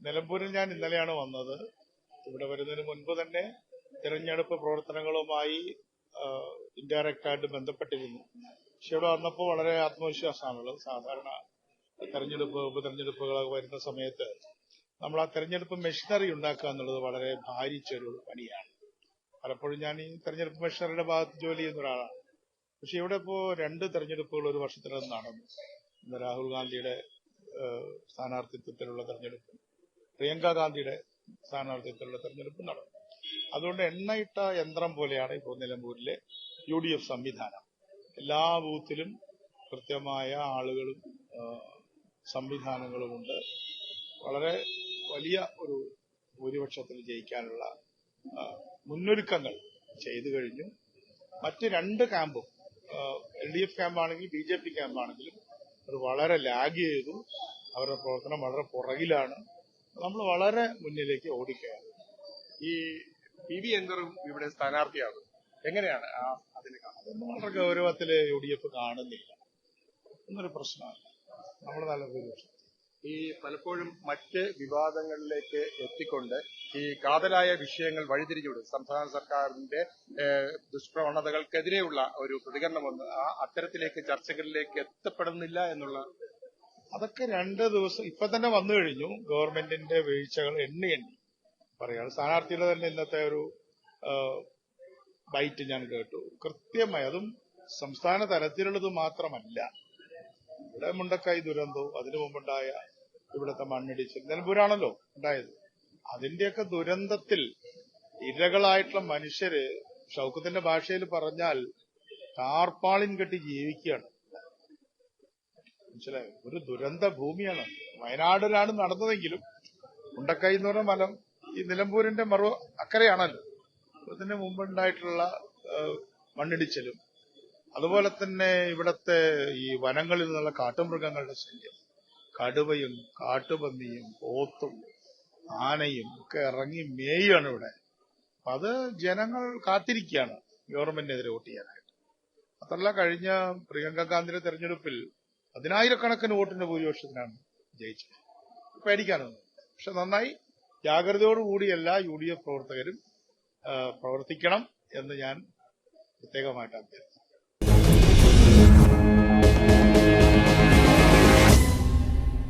നിലമ്പൂരിൽ ഞാൻ ഇന്നലെയാണ് വന്നത്. ഇവിടെ വരുന്നതിന് മുൻപ് തന്നെ തിരഞ്ഞെടുപ്പ് പ്രവർത്തനങ്ങളുമായി ഇൻഡയറക്റ്റ് ആയിട്ട് ബന്ധപ്പെട്ടിരുന്നു. പക്ഷെ ഇവിടെ വന്നപ്പോൾ വളരെ ആത്മവിശ്വാസമാണുള്ളത്. സാധാരണ തെരഞ്ഞെടുപ്പ് ഉപതെരഞ്ഞെടുപ്പുകളൊക്കെ വരുന്ന സമയത്ത് നമ്മൾ ആ തെരഞ്ഞെടുപ്പ് മെഷീനറി ഉണ്ടാക്കുക എന്നുള്ളത് വളരെ ഭാരിച്ചൊരു പണിയാണ്. പലപ്പോഴും ഞാൻ ഈ തെരഞ്ഞെടുപ്പ് മെഷീനറിയുടെ ഭാഗത്ത് ജോലി ചെയ്യുന്ന ഒരാളാണ്. പക്ഷെ ഇവിടെ ഇപ്പോ രണ്ട് തെരഞ്ഞെടുപ്പുകൾ ഒരു വർഷത്തിനകം നടന്നു. രാഹുൽ ഗാന്ധിയുടെ സ്ഥാനാർത്ഥിത്വത്തിലുള്ള തെരഞ്ഞെടുപ്പ് പ്രിയങ്ക ഗാന്ധിയുടെ സ്ഥാനാർത്ഥിത്വത്തിലുള്ള തെരഞ്ഞെടുപ്പ് നടന്നു. അതുകൊണ്ട് എണ്ണയിട്ട യന്ത്രം പോലെയാണ് ഇപ്പോൾ നിലമ്പൂരിലെ യു ഡി എഫ് സംവിധാനം. എല്ലാ ബൂത്തിലും കൃത്യമായ ആളുകളും സംവിധാനങ്ങളുമുണ്ട്. വളരെ വലിയ ഒരു ഭൂരിപക്ഷത്തിൽ ജയിക്കാനുള്ള മുന്നൊരുക്കങ്ങൾ ചെയ്തു കഴിഞ്ഞു. മറ്റ് രണ്ട് ക്യാമ്പും എൽ ഡി എഫ് ക്യാമ്പാണെങ്കിലും ബി ജെ പി ക്യാമ്പാണെങ്കിലും അത് വളരെ ലാഗ് ചെയ്തു. അവരുടെ പ്രവർത്തനം വളരെ പുറകിലാണ്. നമ്മൾ വളരെ മുന്നിലേക്ക് ഓടിക്കുകയാണ് ഈ പി വി എന്തറും ഇവിടെ സ്ഥാനാർത്ഥിയാണ് എങ്ങനെയാണ് അതിനെ കാണുന്നത്? അതൊന്നും വളരെ ഗൗരവത്തിൽ യു ഡി എഫ് കാണുന്നില്ല. എന്നൊരു പ്രശ്നമാണ് നമ്മൾ നല്ല ഭൂരിപക്ഷം. ഈ പലപ്പോഴും മറ്റ് വിവാദങ്ങളിലേക്ക് എത്തിക്കൊണ്ട് ഈ കാതലായ വിഷയങ്ങൾ വഴിതിരിച്ചുവിടും സംസ്ഥാന സർക്കാരിന്റെ ദുഷ്പ്രവണതകൾക്കെതിരെയുള്ള ഒരു പ്രതികരണം വന്ന് ആ അത്തരത്തിലേക്ക് ചർച്ചകളിലേക്ക് എത്തപ്പെടുന്നില്ല എന്നുള്ള അതൊക്കെ രണ്ട് ദിവസം ഇപ്പൊ തന്നെ വന്നു കഴിഞ്ഞു. ഗവൺമെന്റിന്റെ വീഴ്ചകൾ എണ്ണി എണ്ണി പറയുകയാണ് സ്ഥാനാർത്ഥിയുടെ തന്നെ ഇന്നത്തെ ഒരു ബൈറ്റ് ഞാൻ കേട്ടു. കൃത്യമായി അതും സംസ്ഥാന തലത്തിലുള്ളത് മാത്രമല്ല. ഇവിടെ മുണ്ടക്കായി ദുരന്തവും അതിനു മുമ്പുണ്ടായ ഇവിടുത്തെ മണ്ണിടിച്ചിൽ. നിലമ്പൂരാണല്ലോ ഉണ്ടായത്. അതിന്റെയൊക്കെ ദുരന്തത്തിൽ ഇരകളായിട്ടുള്ള മനുഷ്യര് ഷൗക്കത്തിന്റെ ഭാഷയിൽ പറഞ്ഞാൽ ടാർപ്പാളിൻ കെട്ടി ജീവിക്കുകയാണ്. മനസ്സിലായോ? ഒരു ദുരന്ത ഭൂമിയാണ്. വയനാടിലാണ് നടന്നതെങ്കിലും ഉണ്ടക്കൈ എന്ന് പറഞ്ഞ മലം ഈ നിലമ്പൂരിന്റെ മറു അക്കരയാണല്ലോ. ഇതിന് മുമ്പുണ്ടായിട്ടുള്ള മണ്ണിടിച്ചിലും അതുപോലെ തന്നെ ഇവിടത്തെ ഈ വനങ്ങളിൽ നിന്നുള്ള കാട്ടുമൃഗങ്ങളുടെ ശല്യം. കടുവയും കാട്ടുപന്നിയും പോത്തും ആനയും ഒക്കെ ഇറങ്ങി മേയാണ് ഇവിടെ. അത് ജനങ്ങൾ കാത്തിരിക്കുകയാണ് ഗവൺമെന്റിനെതിരെ വോട്ട് ചെയ്യാനായിട്ട്. അതല്ല കഴിഞ്ഞ പ്രിയങ്ക ഗാന്ധിയുടെ തെരഞ്ഞെടുപ്പിൽ പതിനായിരക്കണക്കിന് വോട്ടിന്റെ ഭൂരിപക്ഷത്തിനാണ് ജയിച്ചത്. പേടിക്കാനൊന്നും പക്ഷെ നന്നായി. ജാഗ്രതയോടുകൂടി എല്ലാ യു ഡി എഫ് പ്രവർത്തകരും പ്രവർത്തിക്കണം എന്ന് ഞാൻ പ്രത്യേകമായിട്ട് അഭ്യർത്ഥിക്കുന്നു.